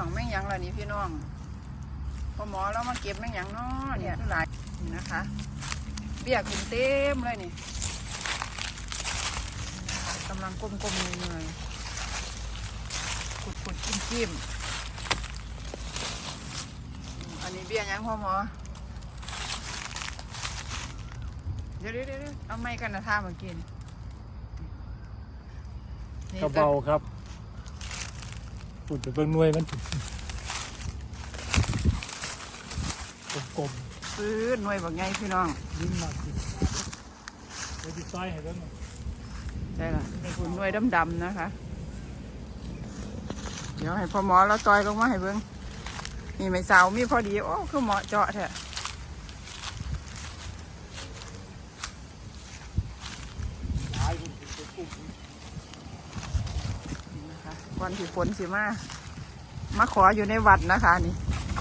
องแม่งยังล่ะนี่พี่น้องพอหมอเรามาเก็บแม่งยังเนาะเนี่ยหลายนี่นะคะ เบี้ยขึ้นเต็มเลยนี่กำลังก้มๆเงยๆขุดๆจิ้มๆอันนี้เบี้ยยังพ่อหมอเดี๋ยวเดี๋ยวเดี๋ยวเอาไม้กันนะท่ามากินกระเบาครับ ปุ่นไปเบิ่งหน่วยมันกลมซื้อหน่วยบักไงพี่น้องๆยิ้มมากสิเดี๋ยวดิซอยให้เบิ่งหน่อยใช่ละคุณหน่วยดำๆนะคะ เดี๋ยวให้พ่อหมอเราซอยลงมาให้เบิ้งนี่ไม่สาวมีพอดี โอ้คือเหมาะเจาะแท้หลายคนสิเป็นกลุ่มนี่ นะคะวันที่ฝนสิมา มาขออยู่ในวัดนะคะนี่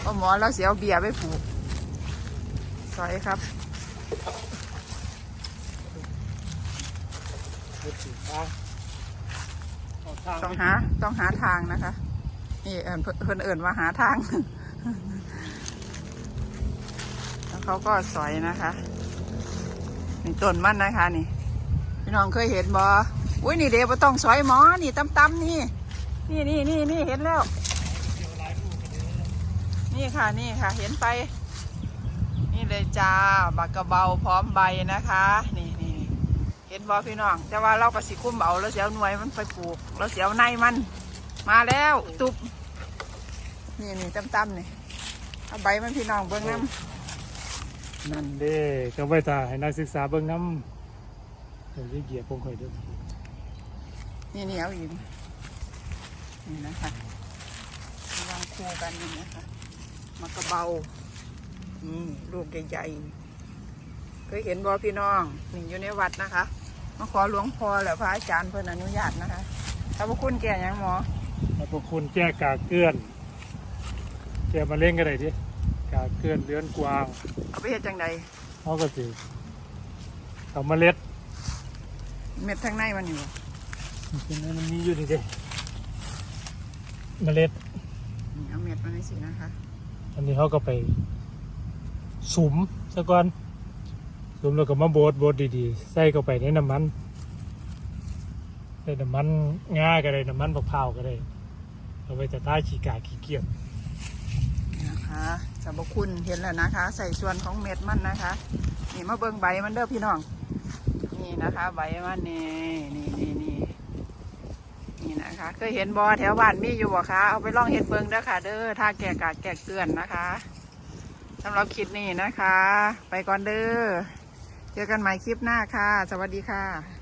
พ่อหมอเราเสียเอาเบียร์ไปผูกซอยครับต้องหาต้องหาทางนะคะ นี่เอิญเพิ่นเอิญว่าหาทาง แล้วเขาก็สอยนะคะนี่ต้นมันนะคะ นี่ พี่น้องเคยเห็นบออุ้ยนี่เดี๋ยวบ่ต้องสอยหมอ นี่ตำตำๆนี่ นี่นี่นี่นี่เห็นแล้ว นี่ค่ะนี่ค่ะ เห็นไป นี่เลยจ้าบักกระเบาพร้อมใบนะคะ นี่นี่นี่เห็นบอพี่น้อง แต่ว่าเราก็สิคุ้มเอาแล้วเสียวหน่วยมันไปปลูก แล้วเสียวในมัน มาแล้วตุบนี่นี่ตำตำๆนี่เอาใบมันพี่น้องเบิ้งน้ำนั่นเด้ก็ไว้ตาให้นักศึกษาเบิ่งน้ำเดี๋ยวจะเหยียบพงข่อยเด้วยนี่นี่เอาอีก นี่นะคะวางคู่กันอย่างนี้ยค่ะมากระเบาอืมลูกใหญ่ๆเคยเห็นบอพี่น้องนี่อยู่ในวัดนะคะมาขอหลวงพ่อแหละพระอาจารย์เพิ่นอนุญาตนะคะถ้าพวกคุณแก่หยังหมอแล้วพวกคุณแก้กากเกลื่อน แก้มาเล่นกันได้ดิกากเกลื่อนเลื้อนกวางเอาไปเฮ็ดจังใดเขาก็สิเอาเมล็ด เม็ดทางในมันอยู่มันมีอยู่นี่เด้ เมล็ดนี่เอาเม็ดมันนี่สินะคะอันนี้เขาก็ไปสุมซะก่อนสุมแล้วก็มาโบดโบดดีๆ ใส่เข้าไปในน้ำมันใส่น้ำมันงาก็ได้น้ำมันมะพร้าวก็ได้เอาไปแต่ใต้ขี้กาขี้เกียจนะคะสรรพคุณเห็นแล้วนะคะ ใส่ส่วนของเม็ดมันนะคะ นี่มาเบิ่งใบมันเด้อพี่น้อง นี่นะคะ ใบมันนี่นี่นี่นี่ นี่นะคะเคยเห็นบอแถวบ้านมีอยู่บ่คะเอาไปลองเห็ดเบิ่งเด้อค่ะ เด้อถ้าแก่กาดแก่เกลื่อนนะคะสำหรับคลิปนี้นะคะ ไปก่อนเด้อเจอกันใหม่คลิปหน้าค่ะ สวัสดีค่ะ